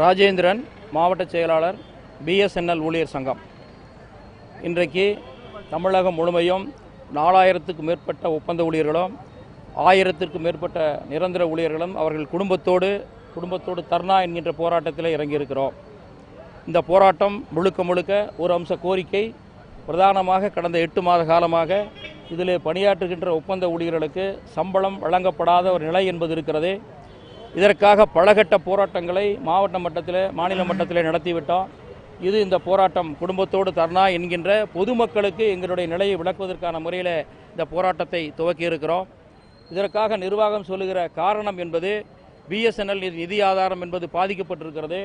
ராஜேந்திரன் மாவட்ட செயலாளர் பிஎஸ்என்எல் ஊழியர் சங்கம். இன்றைக்கு தமிழகம் முழுமையும் நாலாயிரத்துக்கும் மேற்பட்ட ஒப்பந்த ஊழியர்களும் ஆயிரத்திற்கும் மேற்பட்ட நிரந்தர ஊழியர்களும் அவர்கள் குடும்பத்தோடு குடும்பத்தோடு தர்ணா என்கின்ற போராட்டத்தில் இறங்கியிருக்கிறோம். இந்த போராட்டம் முழுக்க முழுக்க ஒரு அம்ச கோரிக்கை பிரதானமாக கடந்த எட்டு மாத காலமாக இதில் பணியாற்றுகின்ற ஒப்பந்த ஊழியர்களுக்கு சம்பளம் வழங்கப்படாத ஒரு நிலை என்பது இருக்கிறது. இதற்காக பலகட்ட போராட்டங்களை மாவட்ட மட்டத்தில் மாநில மட்டத்தில் நடத்திவிட்டோம். இது இந்த போராட்டம் குடும்பத்தோடு தர்ணா என்கின்ற பொதுமக்களுக்கு எங்களுடைய நிலையை விளக்குவதற்கான முறையில் இந்த போராட்டத்தை துவக்கி இருக்கிறோம். இதற்காக நிர்வாகம் சொல்லுகிற காரணம் என்பது பிஎஸ்என்எல் நிதி ஆதாரம் என்பது பாதிக்கப்பட்டிருக்கிறது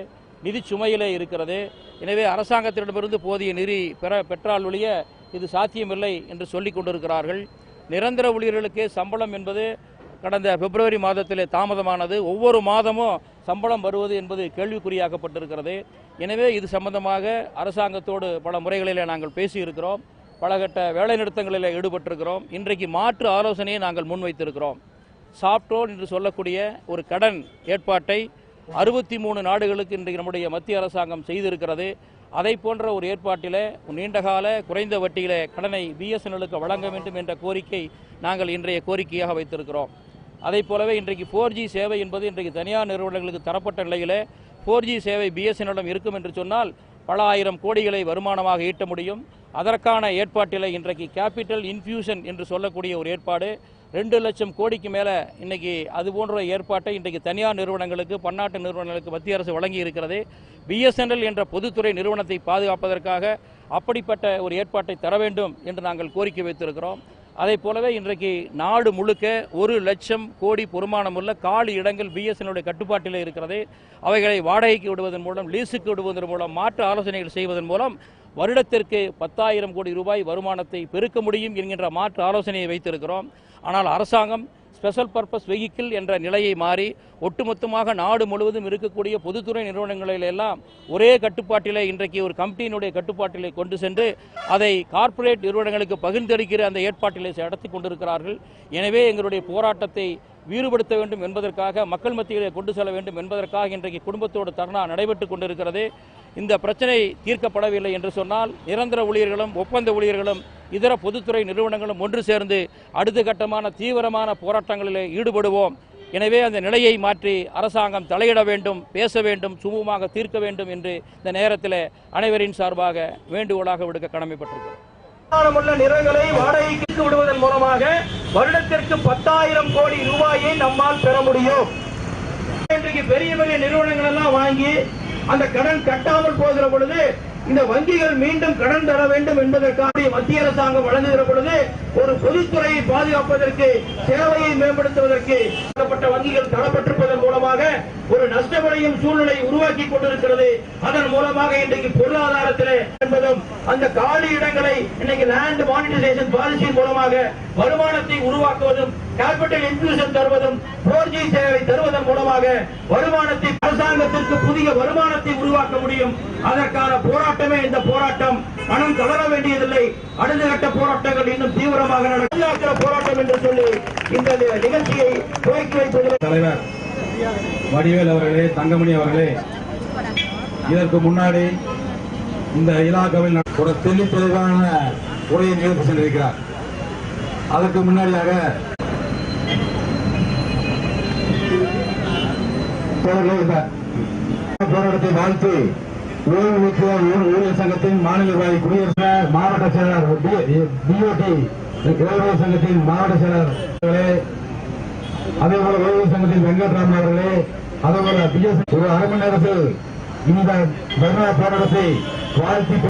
நிதி சுமையிலே இருக்கிறது. எனவே அரசாங்கத்திடமிருந்து போதிய நிதி பெற பெற்றால் ஒழிய இது சாத்தியமில்லை என்று சொல்லிக் கொண்டிருக்கிறார்கள். நிரந்தர ஊழியர்களுக்கு சம்பளம் என்பது கடந்த பிப்ரவரி மாதத்திலே தாமதமானது. ஒவ்வொரு மாதமும் சம்பளம் வருவது என்பது கேள்விக்குறியாக்கப்பட்டிருக்கிறது. எனவே இது சம்பந்தமாக அரசாங்கத்தோடு பல முறைகளிலே நாங்கள் பேசியிருக்கிறோம். பலகட்ட வேலைநிறுத்தங்களில் ஈடுபட்டிருக்கிறோம். இன்றைக்கு மாற்று ஆலோசனையை நாங்கள் முன்வைத்திருக்கிறோம். சாப்டோன் என்று சொல்லக்கூடிய ஒரு கடன் ஏற்பாட்டை அறுபத்தி மூணு நாடுகளுக்கு இன்றைக்கு நம்முடைய மத்திய அரசாங்கம் செய்திருக்கிறது. அதை போன்ற ஒரு ஏற்பாட்டில் நீண்டகால குறைந்த வட்டியில கடனை பிஎஸ்என்எலுக்கு வழங்க வேண்டும் என்ற கோரிக்கை நாங்கள் இன்றைய கோரிக்கையாக வைத்திருக்கிறோம். அதை போலவே இன்றைக்கு ஃபோர் ஜி சேவை என்பது இன்றைக்கு தனியார் நிறுவனங்களுக்கு தரப்பட்ட நிலையில் ஃபோர் ஜி சேவை பிஎஸ்என்எல்லிடம் இருக்கும் என்று சொன்னால் பல ஆயிரம் கோடிகளை வருமானமாக ஈட்ட முடியும். அதற்கான ஏற்பாட்டில் இன்றைக்கு கேபிட்டல் இன்ஃபியூஷன் என்று சொல்லக்கூடிய ஒரு ஏற்பாடு. ரெண்டு லட்சம் கோடிக்கு மேலே இன்றைக்கி அது போன்ற ஏற்பாட்டை இன்றைக்கு தனியார் நிறுவனங்களுக்கு பன்னாட்டு நிறுவனங்களுக்கு மத்திய அரசு வழங்கி இருக்கிறது. பிஎஸ்என்எல் என்ற பொதுத்துறை நிறுவனத்தை பாதுகாப்பதற்காக அப்படிப்பட்ட ஒரு ஏற்பாட்டை தர வேண்டும் என்று நாங்கள் கோரிக்கை வைத்திருக்கிறோம். அதே போலவே இன்றைக்கு நாடு முழுக்க ஒரு லட்சம் கோடி பொறுமானமுள்ள காலி இடங்கள் பிஎஸ்என்எலுடைய கட்டுப்பாட்டில் இருக்கிறது. அவைகளை வாடகைக்கு விடுவதன் மூலம் லீஸுக்கு விடுவதன் மூலம் மாற்று ஆலோசனைகள் செய்வதன் மூலம் வருடத்திற்கு பத்தாயிரம் கோடி ரூபாய் வருமானத்தை பெருக்க முடியும் என்கின்ற மாற்று ஆலோசனையை வைத்திருக்கிறோம். ஆனால் அரசாங்கம் ஸ்பெஷல் பர்பஸ் வெஹிக்கிள் என்ற நிலையை மாறி ஒட்டுமொத்தமாக நாடு முழுவதும் இருக்கக்கூடிய பொதுத்துறை நிறுவனங்களில் எல்லாம் ஒரே கட்டுப்பாட்டிலே இன்றைக்கு ஒரு கம்பெனியினுடைய கட்டுப்பாட்டிலே கொண்டு சென்று அதை கார்ப்பரேட் நிறுவனங்களுக்கு பகிர்ந்தளிக்கிற அந்த ஏற்பாட்டிலே நடத்தி கொண்டிருக்கிறார்கள். எனவே எங்களுடைய போராட்டத்தை வீறுபடுத்த வேண்டும் என்பதற்காக மக்கள் மத்தியிலே கொண்டு செல்ல வேண்டும் என்பதற்காக இன்றைக்கு குடும்பத்தோடு தர்ணா நடைபெற்று கொண்டிருக்கிறது. இந்த பிரச்சனை தீர்க்கப்படவில்லை என்று சொன்னால் நிரந்தர ஊழியர்களும் ஒப்பந்த ஊழியர்களும் இதர பொதுத்துறை நிறுவனங்களும் ஒன்று சேர்ந்து அடுத்த கட்டமான தீவிரமான போராட்டங்களில் ஈடுபடுவோம். எனவே அந்த நிலையை மாற்றி அரசாங்கம் தலையிட வேண்டும் பேச வேண்டும் சுமூகமாக தீர்க்க வேண்டும் என்று இந்த நேரத்தில் அனைவரின் சார்பாக வேண்டுகோளாக விடுக்க கடமைப்பட்டிருக்கிறோம். உள்ள நிறங்களை வாடகைக்கு விடுவதன் மூலமாக வருடத்திற்கு பத்தாயிரம் கோடி ரூபாயை நம்மால் பெற முடியும். இன்றைக்கு பெரிய பெரிய நிறுவனங்கள் எல்லாம் வாங்கி அந்த கடன் கட்டாமல் போகிற பொழுது இந்த வங்கிகள் மீண்டும் கடன் தர வேண்டும் என்பதற்காக மத்திய அரசாங்கம் வழங்குகிற பொழுது ஒரு பொதுத்துறையை பாதுகாப்பதற்கு சேவையை மேம்படுத்துவதற்கு வங்கிகள் தரப்பட்டிருப்பதன் மூலமாக ஒரு நஷ்டமடையும் சூழ்நிலை உருவாக்கி கொண்டிருக்கிறது. அதன் மூலமாக இன்றைக்கு பொருளாதாரத்தில் அந்த காலி இடங்களை இன்னைக்கு லேண்ட் மானிட்டரைசேஷன் பாலிசி மூலமாக வருமானத்தை உருவாக்குவதும் கேபிட்டல் இன்க்ளூஷன் தருவதும் போர் ஜி சேவை தருவதன் மூலமாக வருமானத்தை அரசாங்கத்திற்கு புதிய வருமானத்தை உருவாக்க முடியும். அதற்கான போராட்டமே இந்த போராட்டம். மனம் தளர வேண்டியதில்லை. அடுத்த கட்ட போராட்டங்கள் இன்னும் தீவிரமாக நடக்கிற போராட்டம் என்று சொல்லி இந்த நிகழ்ச்சியை துவக்கி வைப்பதில் தலைவர் வடிவேல் அவர்களே தங்கமணி அவர்களே இதற்கு முன்னாடி இந்த இலாக்காவில் ஒரு தெளி தெளிவான உரையை நிகழ்த்தி சென்றிருக்கிறார். அதற்கு முன்னாடியாக போராட்டத்தை வாழ்த்து ஓய்வு பெற்ற ஊழியர் சங்கத்தின் மாநில வாய் குடியரசு மாவட்ட செயலர் பிஓடி ரயில்வே சங்கத்தின் மாவட்ட செயலர் அதே போல ஓய்வு சங்கத்தின் வெங்கட்ராமன் அவர்களே அதே போல பிஎஸ் ஒரு அரை மணி நேரத்தில் இந்த தர்ணா போராட்டத்தை வாழ்த்தி